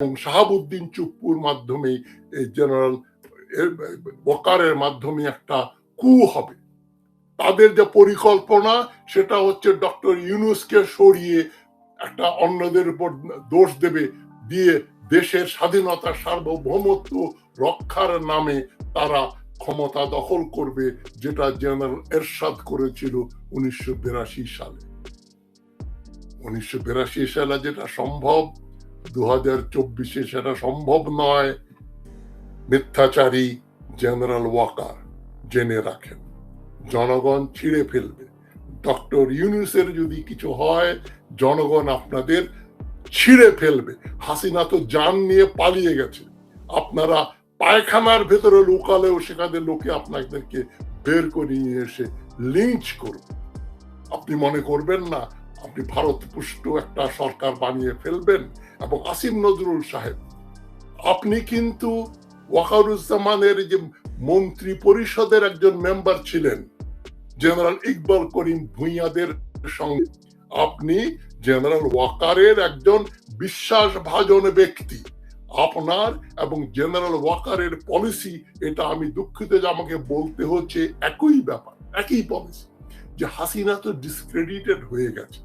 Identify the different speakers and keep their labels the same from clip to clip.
Speaker 1: এবং শাহাবুদ্দিন চুপ্পুর মাধ্যমে জেনারেল ওয়াকারের মাধ্যমে একটা কু হবে। তাদের যে পরিকল্পনা, সেটা হচ্ছে ডক্টর ইউনুসকে সরিয়ে একটা অন্যদের উপর দোষ দেবে, দিয়ে দেশের স্বাধীনতা সার্বভৌমত্ব রক্ষার নামে তারা ক্ষমতা দখল করবে, যেটা জেনারেল এরশাদ করেছিল উনিশশো সালে। উনিশশো সালে যেটা সম্ভব দু হাজার চব্বিশে সেটা সম্ভব নয়। মিথ্যাচারী জেনারেল ওয়াকার জেনে রাখেন। জনগণ ছিঁড়ে ফেলবে। ডক্টর ইউনুসের যদি কিছু হয়, জনগণ আপনাদের ছিঁড়ে ফেলবে। হাসিনা তো যান নিয়ে পালিয়ে গেছে। আপনারা পায়খানার ভেতরে লুকালেও সেখানে লোকে আপনাদেরকে বের করে নিয়ে এসে লিঞ্চ করবে। আপনি মনে করবেন না, আপনি ভারত পুষ্ট একটা সরকার বানিয়ে ফেলবেন? এবং আসিম নজরুল সাহেব, আপনি কিন্তু ওয়াকারুজ্জামানের যে মন্ত্রী পরিষদের একজন মেম্বার ছিলেন, জেনারেল ইকবাল করিম ভুইয়াদের সঙ্গে, আপনি জেনারেল ওয়াকারের একজন বিশ্বাসভাজন ব্যক্তি। আপনার এবং জেনারেল ওয়াকারের পলিসি, এটা আমি দুঃখিত যে আমাকে বলতে হচ্ছে একই ব্যাপার, একই পলিসি, যে হাসিনা তো ডিসক্রেডিটেড হয়ে গেছে।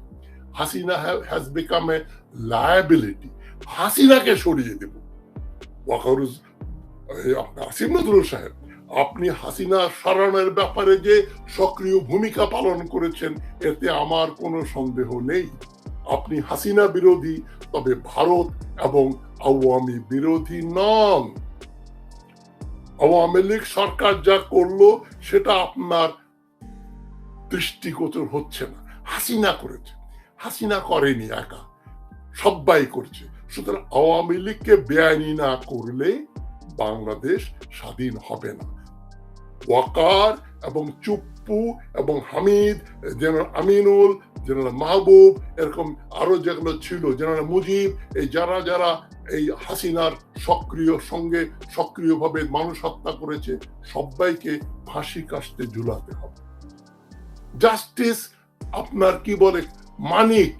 Speaker 1: Hasina has become a liability হাসিনাকে সরিয়ে দেব। ওয়াকারুজ আসিম নজরুল সাহেব, আপনি হাসিনা সরানোর ব্যাপারে যে সক্রিয় ভূমিকা পালন করেছেন, এতে আমার কোনো সন্দেহ নেই। আপনি হাসিনা বিরোধী, তবে ভারত এবং আওয়ামী বিরোধী নন। আওয়ামী লীগ সরকার যা করল, সেটা আপনার দৃষ্টিগোচর হচ্ছে না। হাসিনা করেছে। হাসিনা করেনি একা। সবাই করছে। সুতরাং আওয়ামী লীগকে বেআইনি না করলে বাংলাদেশ স্বাধীন হবে না। ওয়াকার এবং চুপ্পু এবং হামিদ, জেনারেল আমিনুল, জেনারেল মাহবুব, এরকম আরও যেগুলো ছিল, জেনারেল মুজিব, এই যারা যারা এই হাসিনার সক্রিয় সঙ্গে সক্রিয়ভাবে মানুষ হত্যা করেছে সবাইকে ফাঁসি কাস্তে ঝুলাতে হবে। জাস্টিস আপনার কি বলে মানিক,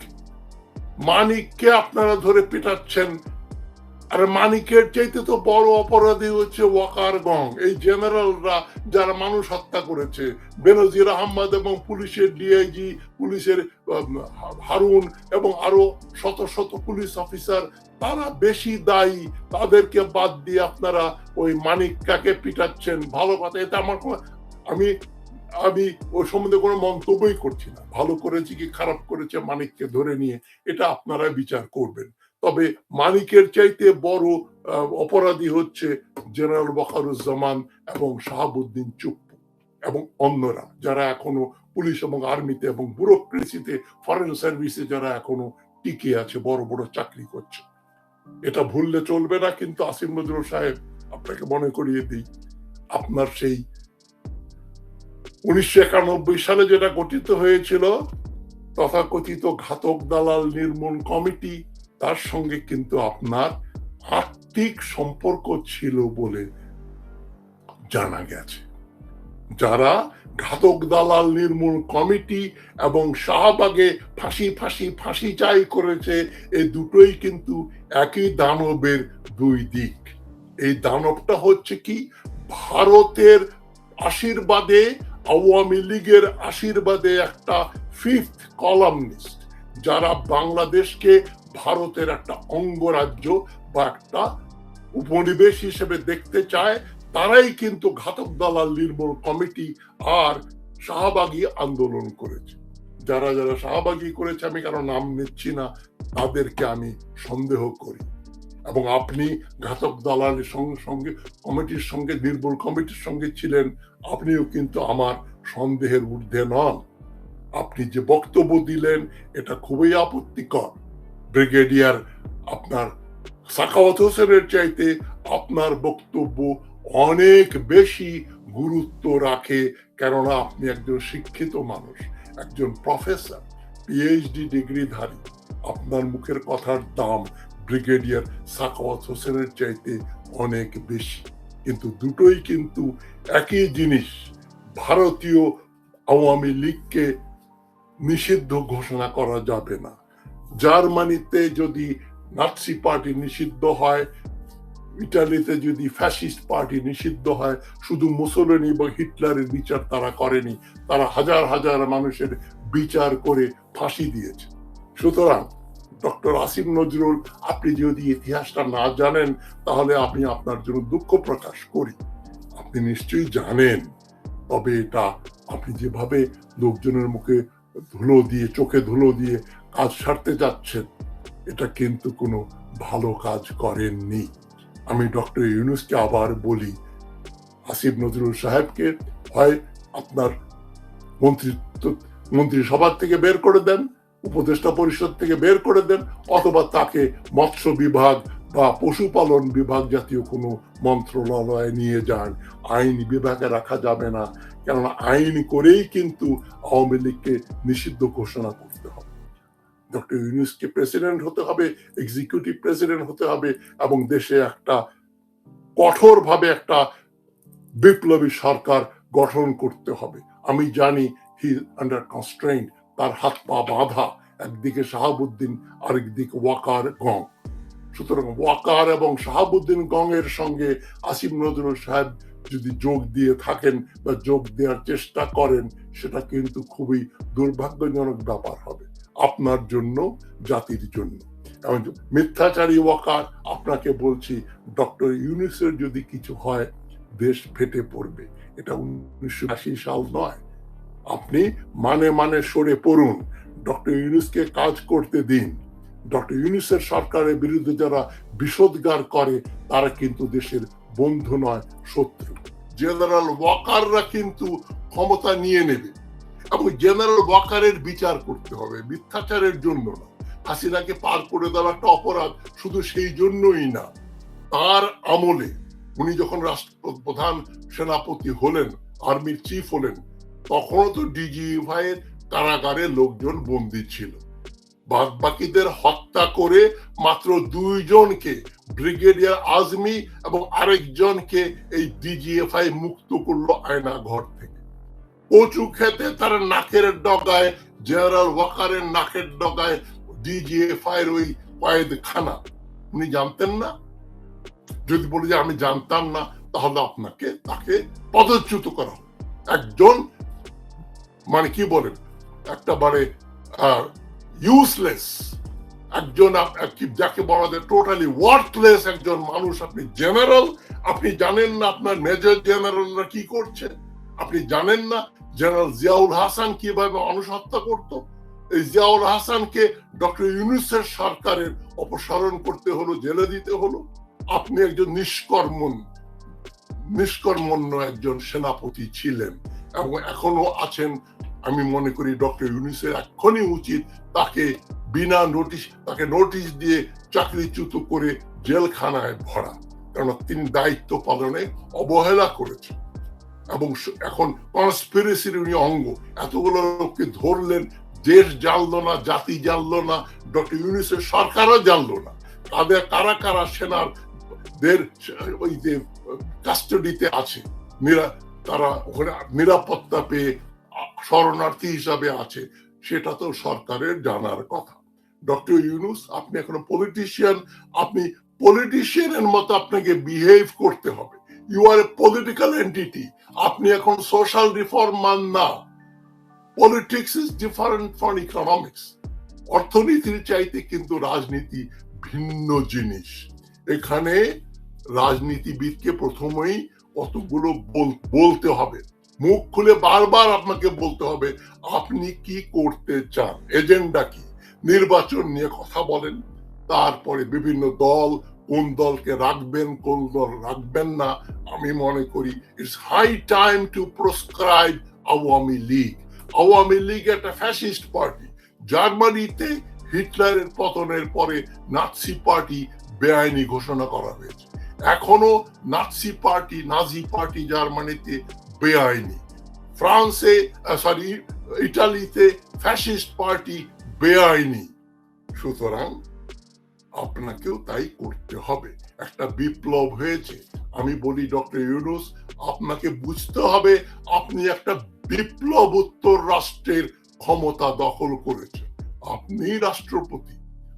Speaker 1: মানিককে আপনারা ধরে পেটাচ্ছেন। আর মানিকের চাইতে তো বড় অপরাধী হচ্ছে ওয়াকার গং। এই জেনারেলরা যারা মানুষ হত্যা করেছে, বেনজির আহমদ এবং পুলিশের ডিআইজি, পুলিশের হারুন এবং আরও শত শত পুলিশ অফিসার, তারা বেশি দায়ী। তাদেরকে বাদ দিয়ে আপনারা ওই মানিকটাকে পিটাচ্ছেন। ভালো কথা, এটা আমার আমি আমি ওই সম্বন্ধে কোনো মন্তব্যই করছি না। ভালো করেছি কি খারাপ করেছে মানিককে ধরে নিয়ে, এটা আপনারা বিচার করবেন। তবে মানিকের চাইতে বড় অপরাধী হচ্ছে জেনারেল বখারুজ্জামান এবং শাহাবুদ্দিন চুপ্পু এবং অন্যরা যারা এখনও পুলিশ এবং আর্মিতে এবং ব্যুরোক্রেসিতে, ফরেন সার্ভিসে যারা এখনও টিকে আছে, বড় বড় চাকরি করছে। এটা ভুললে চলবে না, কিন্তু আসিম নজরুল সাহেব আপনাকে মনে করিয়ে দিই, আপনার সেই উনিশশো একানব্বই সালে যেটা গঠিত হয়েছিল, তথাকথিত ঘাতক দালাল নির্মূল কমিটি, তার সঙ্গে কিন্তু আপনার আর্থিক সম্পর্ক ছিল বলে জানা গেছে। যারা ঘাতক দালাল নির্মূল কমিটি এবং শাহবাগে ফাঁসি ফাঁসি ফাঁসি চাই করেছে এই দুটোই কিন্তু একই দানবের দুই দিক। এই দানবটা হচ্ছে কি? ভারতের আশীর্বাদে আওয়ামী লীগের আশীর্বাদে একটা ফিফথ কলামনিস্ট যারা বাংলাদেশকে ভারতের একটা অঙ্গরাজ্য বা একটা উপনিবেশ হিসেবে দেখতে চায়, তারাই কিন্তু ঘাতক দালাল নির্মূল কমিটি আর শাহবাগী আন্দোলন করেছে। যারা যারা শাহবাগী করেছে, আমি কারও নাম নিচ্ছি না, তাদেরকে আমি সন্দেহ করি। এবং আপনি ঘাতক দালালের সঙ্গে সঙ্গে কমিটির সঙ্গে নির্মূল কমিটির সঙ্গে ছিলেন, আপনিও কিন্তু আমার সন্দেহের ঊর্ধ্বে নন। আপনি যে বক্তব্য দিলেন, এটা খুবই আপত্তিকর। ব্রিগেডিয়ার আপনার সাকাওয়াত হোসেনের চাইতে আপনার বক্তব্য অনেক বেশি গুরুত্ব রাখে, কেননা আপনি একজন শিক্ষিত মানুষ, একজন প্রফেসর পিএইচডি ডিগ্রিধারী। আপনার মুখের কথার দাম ব্রিগেডিয়ার সাকাওয়াত হোসেনের চাইতে অনেক বেশি। কিন্তু দুটোই কিন্তু একই জিনিস। ভারতীয় আওয়ামী লীগকে নিষিদ্ধ ঘোষণা করা যাবে না। জার্মানিতে যদি নাৎসি পার্টি নিষিদ্ধ হয়, ইটালিতে যদি ফ্যাসিস্ট পার্টি নিষিদ্ধ হয়, শুধু মুসলিনি বা হিটলারের বিচার তারা করেনি, তারা হাজার হাজার মানুষের বিচার করে ফাঁসি দিয়েছে। সুতরাং ডক্টর আসিম নজরুল, আপনি যদি ইতিহাসটা না জানেন, তাহলে আমি আপনার জন্য দুঃখ প্রকাশ করি। আপনি নিশ্চয়ই জানেন, তবে এটা আপনি যেভাবে লোকজনের মুখে ধুলো দিয়ে, চোখে ধুলো দিয়ে কাজ সারতে যাচ্ছেন, এটা কিন্তু কোনো ভালো কাজ করেননি। আমি ডক্টর ইউনুসকে আবার বলি, আসিফ নজরুল সাহেবকে হয় আপনার মন্ত্রিত্ব, মন্ত্রিসভা থেকে বের করে দেন। উপদেষ্টা পরিষদ থেকে বের করে দেন, অথবা তাকে মৎস্য বিভাগ বা পশুপালন বিভাগ জাতীয় কোনো মন্ত্রণালয়ে নিয়ে যান। আইন বিভাগে রাখা যাবে না, কেননা আইন করেই কিন্তু আওয়ামী লীগকে নিষিদ্ধ ঘোষণা করতে হবে। ডক্টর ইউনুসকে প্রেসিডেন্ট হতে হবে, এক্সিকিউটিভ প্রেসিডেন্ট হতে হবে, এবং দেশে একটা কঠোরভাবে একটা বিপ্লবী সরকার গঠন করতে হবে। আমি জানি হি আন্ডার কনস্ট্রেইন তার হাত পা বাঁধা, একদিকে শাহাবুদ্দিন, আরেকদিকে ওয়াকার গং। সুতরাং ওয়াকার এবং শাহাবুদ্দিন গং এর সঙ্গে আসিম নজরুল সাহেব যদি যোগ দিয়ে থাকেন বা যোগ দেওয়ার চেষ্টা করেন, সেটা কিন্তু খুবই দুর্ভাগ্যজনক ব্যাপার হবে আপনার জন্য, জাতির জন্য। এবং মিথ্যাচারী ওয়াকার, আপনাকে বলছি, ডক্টর ইউনিসের যদি কিছু হয়, দেশ ফেটে পড়বে। এটা উনিশশো আশি সাল নয়। আপনি মানে মানে সরে পড়ুন। ডক্টর ইউনুসকে কাজ করতে দিন। ডক্টর ইউনুসের সরকারের বিরুদ্ধে যারা বিষোদ্গার করে, তারা কিন্তু দেশের বন্ধু নয়, শত্রু। জেনারেল ওয়াকাররা কিন্তু ক্ষমতা নিয়ে নেবে। এবং জেনারেল ওয়াকারের বিচার করতে হবে, মিথ্যাচারের জন্য না। হাসিনাকে পার করে দেওয়া একটা অপরাধ শুধু সেই জন্যই না। তার আমলে উনি যখন রাষ্ট্র প্রধান সেনাপতি হলেন, আর্মির চিফ হলেন তখনও তো ডিজিএফআই এর কারাগারে লোকজন বন্দী ছিল। বাদ বাকিদের হত্যা করে মাত্র দুইজনকে ব্রিগেডিয়ার আজমি এবং আরেকজনকে এই ডিজিএফআই মুক্ত করল আয়না ঘর থেকে। কচু খেতে তার নাকের ডগায়, জেনারেল ওয়াকারের নাকের ডগায় ডিজিএফআই এর ওই কয়েদখানা। উনি জানতেন না? যদি বলি যে আমি জানতাম না, তাহলে আপনাকে তাকে পদচ্যুত করা একজন মানে কি বলেন? একটা মানে ইউজলেস একজন যাকে বলা যায় টোটালি ওয়ার্থলেস একজন মানুষ। আপনি জেনারেল আপনি জানেন না আপনার মেজর জেনারেলরা কি করছে? আপনি জানেন না জেনারেল জিয়াউল হাসান কীভাবে হত্যা করত? এই জিয়াউল হাসানকে ডক্টর ইউনুসের সরকারের অপসারণ করতে হলো, জেলে দিতে হলো। আপনি একজন নিষ্কর্মণ, নিষ্কর্মণ্য একজন সেনাপতি ছিলেন এবং এখনও আছেন আমি মনে করি ডক্টর ইউনিসের এখনই উচিত তাকে বিনা নোটিশ তাকে নোটিশ দিয়ে চাকরিচ্যুত করে জেলখানায় ভরা। কারণ তিনি দায়িত্ব পালনে অবহেলা করেছেন। এবং এখন কনস্পিরেসির উনি অঙ্গ। এতগুলো লোককে ধরলেন, দেশ জানলো না, জাতি জানলো না, ডক্টর ইউনিসের সরকারও জানলো না। তাদের কারা কারা সেনার দের ওই যে কাস্টডিতে আছে তারা ওখানে নিরাপত্তা পেয়ে শরণার্থী হিসাবে আছে, সেটা তো সরকারের জানার কথা। ডক্টর ইউনুস, আপনি এখন পলিটিশিয়ান আপনি পলিটিশিয়ানের মতো আপনাকে বিহেভ করতে হবে। You are a political entity আপনি এখন সোশ্যাল রিফর্ম মান না। Politics is different from economics অর্থনীতির চাইতে কিন্তু রাজনীতি ভিন্ন জিনিস। এখানে রাজনীতিবিদকে প্রথমেই কতগুলো বলতে হবে। মুখ খুলে বারবার আপনাকে বলতে হবে, আপনি কি করতে চান? এজেন্ডা কি? নির্বাচন নিয়ে কথা বলেন, তারপরে বিভিন্ন দল কোন দলকে রাখবেন, কোন দল রাখবেন না, আমি মনে করি it's high time to prescribe Awami League. Awami League একটা ফ্যাসিস্ট পার্টি জার্মানিতে হিটলারের পতনের পরে নাৎসি পার্টি বেআইনি ঘোষণা করা হয়েছে। এখনও নাৎসি পার্টি, নাজি পার্টি জার্মানিতে বেআইনি ফ্রান্সে সরি ইটালিতে ফ্যাসিস্ট পার্টি বেআইনি সুতরাং আপনাকেও তাই করতে হবে। একটা বিপ্লব হয়েছে। আমি বলি, ডক্টর ইউনুস, আপনাকে বুঝতে হবে, আপনি একটা বিপ্লব উত্তর রাষ্ট্রের ক্ষমতা দখল করেছেন। আপনি রাষ্ট্রপতি।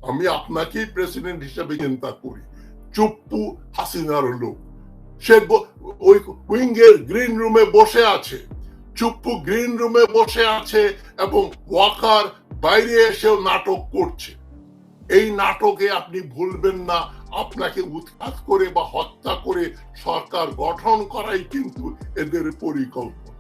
Speaker 1: আমি আপনাকেই প্রেসিডেন্ট হিসেবে চিন্তা করি। চুপ্পু হাসিনার লোক। সে ওই উইঙ্গের গ্রিন রুমে বসে আছে, চুপ্পু গ্রিন রুমে বসে আছে এবং ওয়াকার বাইরে এসেও নাটক করছে। এই নাটকে আপনি ভুলবেন না, আপনাকে উৎখাত করে বা হত্যা করে সরকার গঠন করাই কিন্তু এদের পরিকল্পনা।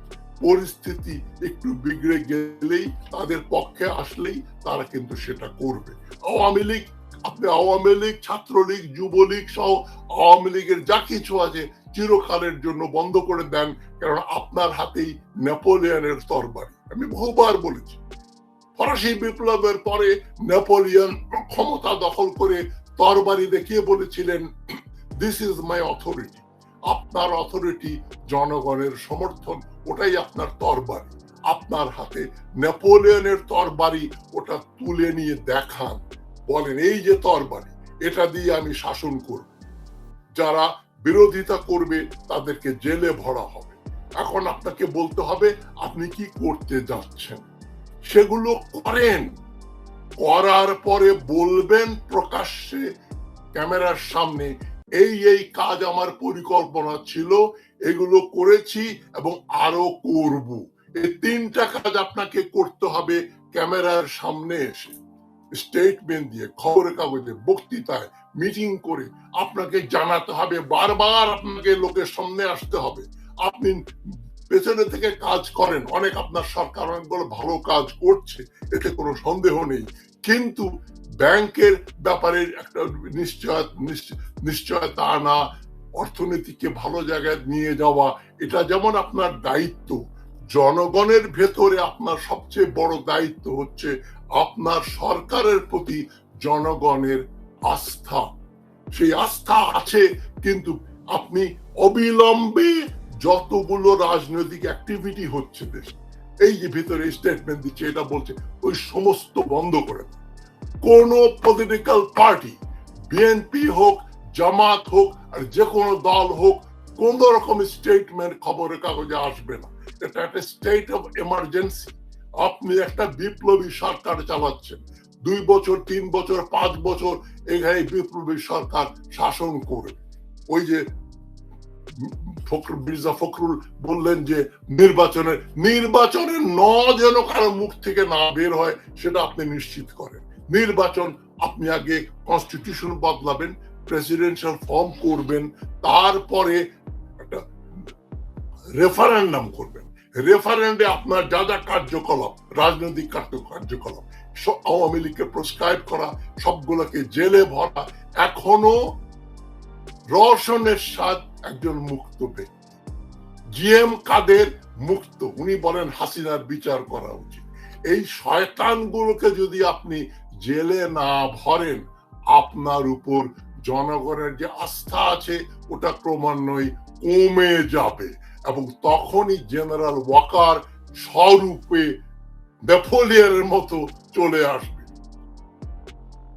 Speaker 1: পরিস্থিতি একটু বিগড়ে গেলেই, তাদের পক্ষে আসলেই তারা কিন্তু সেটা করবে। আওয়ামী লীগ আপনি আওয়ামী লীগ, ছাত্রলীগ, যুবলীগ সহ আওয়ামী লীগের যা কিছু আছে চিরকালের জন্য বন্ধ করে দেন কারণ আপনার হাতেই নেপোলিয়নের তরবারি। আমি বহুবার বলেছি, ফরাসি বিপ্লবের পরে নেপোলিয়ন ক্ষমতা দখল করে তরবারি দেখিয়ে বলেছিলেন দিস ইজ মাই অথরিটি আপনার অথরিটি জনগণের সমর্থন, ওটাই আপনার তরবারি। আপনার হাতে নেপোলিয়নের তরবারি, ওটা তুলে নিয়ে দেখান। বলেন, এই যে তরবারি, এটা দিয়ে আমি শাসন করব। যারা বিরোধিতা করবে, তাদেরকে জেলে ভরা হবে। এখন আপনাকে বলতে হবে, আপনি কি করতে যাচ্ছেন? সেগুলো করেন। করার পরে বলবেন প্রকাশ্যে ক্যামেরার সামনে, এই এই কাজ আমার পরিকল্পনা ছিল, এগুলো করেছি এবং আরও করব। এই তিনটা কাজ আপনাকে করতে হবে ক্যামেরার সামনে এসে। স্টেটমেন্ট দিয়ে খবরের কাগজে বক্তৃতায় মিটিং করে আপনাকে জানাতে হবে, বারবার আপনাকে লোকের সামনে আসতে হবে। আপনি পেছনে থেকে কাজ করেন, অনেক আপনার সরকার অনেকগুলো ভালো কাজ করছে, এতে কোনো সন্দেহ নেই। কিন্তু ব্যাংকের ব্যাপারে একটা নিশ্চয় নিশ্চয়তা আনা অর্থনীতিকে ভালো জায়গায় নিয়ে যাওয়া, এটা যেমন আপনার দায়িত্ব জনগণের ভেতরে আপনার সবচেয়ে বড় দায়িত্ব হচ্ছে আপনার সরকারের প্রতি জনগণের আস্থা। সেই আস্থা আছে, কিন্তু আপনি অবিলম্বে যতগুলো রাজনৈতিক অ্যাক্টিভিটি হচ্ছে দেশে, এই যে ভিতরে স্টেটমেন্ট দিচ্ছে, এটা বলছে, ওই সমস্ত বন্ধ করে কোন পলিটিক্যাল পার্টি বিএনপি হোক, জামাত হোক, আর যে কোনো দল হোক, কোন রকম স্টেটমেন্ট খবরের কাগজে আসবে না। এটা একটা স্টেট অফ এমার্জেন্সি আপনি একটা বিপ্লবী সরকার চালাচ্ছেন। দুই বছর, তিন বছর, পাঁচ বছর এখানে বিপ্লবী সরকার শাসন করবে ওই যে মির্জা ফখরুল বললেন যে নির্বাচনের নির্বাচনের ন যেন কারও মুখ থেকে না বের হয়, সেটা আপনি নিশ্চিত করেন। নির্বাচন আপনি আগে কনস্টিটিউশন বদলাবেন প্রেসিডেন্সিয়াল ফর্ম করবেন, তারপরে একটা রেফারেন্ডাম করবেন। রেফারেন্ডে আপনার যা যা কার্যকলাপ, রাজনৈতিক কার্যকলাপ আওয়ামী লীগকে প্রেসক্রাইব করা, সবগুলোকে জেলে ভরা, এখনও রওশনের সাথ একজন মুক্ত ব্যক্তি। জিএম কাদের মুক্ত? উনি বলেন হাসিনার বিচার করা উচিত। এই শয়তানগুলোকে যদি আপনি জেলে না ভরেন, আপনার উপর জনগণের যে আস্থা আছে, ওটা ক্রমান্বয়ে কমে যাবে। এবং তখনই জেনারেল ওয়াকার স্বরূপে নেপোলিয়নের মতো চলে আসবে।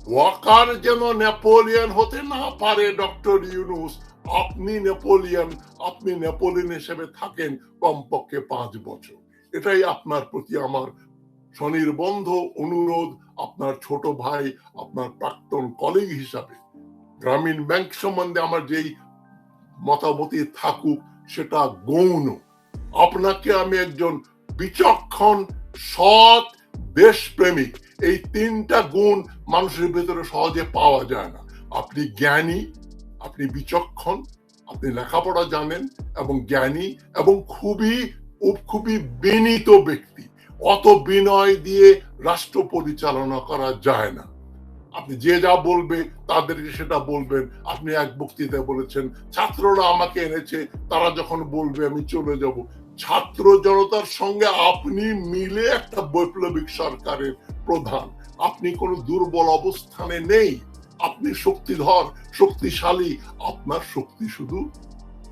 Speaker 1: ওয়াকার যেন নেপোলিয়ন হতে না পারে, ডক্টর ইউনুস, আপনি নেপোলিয়ন আপনি নেপোলিয়ন হিসেবে থাকেন কমপক্ষে পাঁচ বছর। এটাই আপনার প্রতি আমার স্বনির্বন্ধ অনুরোধ, আপনার ছোট ভাই, আপনার প্রাক্তন কলিগ হিসাবে। গ্রামীণ ব্যাংক সম্বন্ধে আমার যেই মতামতি থাকুক সেটা গৌণ। আপনাকে আমি একজন বিচক্ষণ, সৎ দেশপ্রেমিক। এই তিনটা গুণ মানুষের ভেতরে সহজে পাওয়া যায় না। আপনি জ্ঞানী, আপনি বিচক্ষণ, আপনি লেখাপড়া জানেন এবং জ্ঞানী এবং খুবই খুবই বিনীত ব্যক্তি। অত বিনয় দিয়ে রাষ্ট্র পরিচালনা করা যায় না। আপনি যে যা বলবে তাদেরকে সেটা বলবেন। আপনি এক বক্তৃতায় বলেছেন, ছাত্ররা আমাকে এনেছে, তারা যখন বলবে, আমি চলে যাব। ছাত্র জনতার সঙ্গে আপনি মিলে একটা বৈপ্লবিক সরকারের প্রধান। আপনি কোনো দুর্বল অবস্থানে নেই। আপনি শক্তিধর, শক্তিশালী। আপনার শক্তি শুধু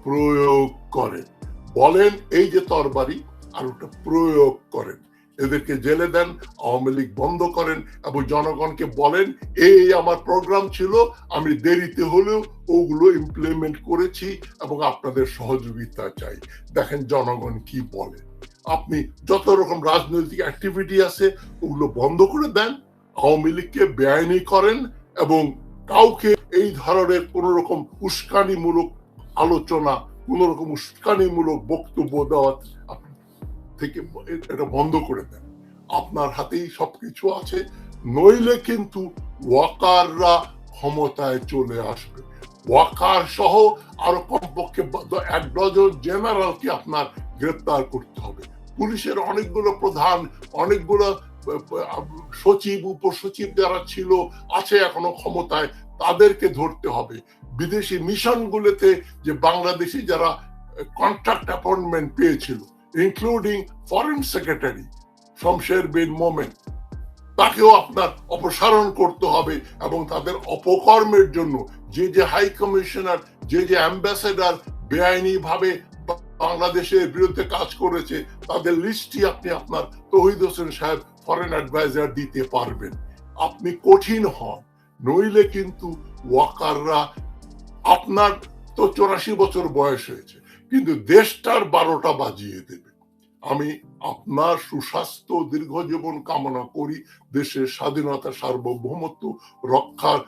Speaker 1: প্রয়োগ করেন। বলেন এই যে তরবারি, আর ওটা প্রয়োগ করেন। এদেরকে জেলে দেন, আওয়ামী লীগ বন্ধ করেন এবং জনগণকে বলেন, এই আমার প্রোগ্রাম ছিল, আমি দেরিতে হলেও ওগুলো ইমপ্লিমেন্ট করেছি এবং আপনাদের সহযোগিতা চাই। দেখেন জনগণ কি বলে। আপনি যত রকম রাজনৈতিক অ্যাক্টিভিটি আছে, ওগুলো বন্ধ করে দেন, আওয়ামী লীগকে বেআইনি করেন এবং কাউকে এই ধরনের কোন রকম উস্কানিমূলক আলোচনা কোন রকম উস্কানিমূলক বক্তব্য দেওয়া থেকে এটা বন্ধ করে দেন। আপনার হাতেই সবকিছু আছে, নইলে কিন্তু ওয়াকাররা ক্ষমতায় চলে আসবে। ওয়াকার সহ আরও কমপক্ষে এক ডজন জেনারেলকে আপনার গ্রেপ্তার করতে হবে। পুলিশের অনেকগুলো প্রধান, অনেকগুলো সচিব, উপসচিব যারা ছিল, আছে এখনও ক্ষমতায়, তাদেরকে ধরতে হবে। বিদেশি মিশনগুলোতে যে বাংলাদেশি যারা কন্ট্রাক্ট অ্যাপয়েন্টমেন্ট পেয়েছিল including foreign secretary Shamsher bin Momen তাকেও আপনার অপসারণ করতে হবে এবং তাদের অপকর্মের জন্য যে যে হাই কমিশনার যে যে অ্যাম্বাসেডার বেআইনি বাংলাদেশের বিরুদ্ধে কাজ করেছে, তাদের লিস্টই আপনি আপনার তহিদ হোসেন সাহেব ফরেন অ্যাডভাইজার দিতে পারবেন। আপনি কঠিন হন, নইলে কিন্তু ওয়াকাররা আপনার তো চৌরাশি বছর বয়স হয়েছে, কিন্তু দেশটার বারোটা বাজিয়ে দেবে। আমি আপনার সুস্বাস্থ্য দীর্ঘ জীবন কামনা করি, দেশের স্বাধীনতা সার্বভৌমত্ব রক্ষার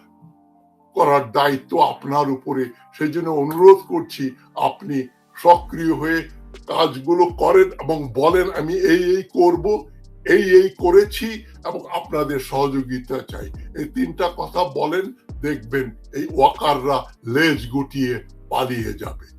Speaker 1: করার দায়িত্ব আপনার উপরে। সেই জন্য অনুরোধ করছি, আপনি সক্রিয় হয়ে কাজগুলো করেন এবং বলেন, আমি এই এই করব, এই এই করেছি এবং আপনাদের সহযোগিতা চাই। এই তিনটা কথা বলেন, দেখবেন এই ওয়াকাররা লেজ গুটিয়ে পালিয়ে যাবে।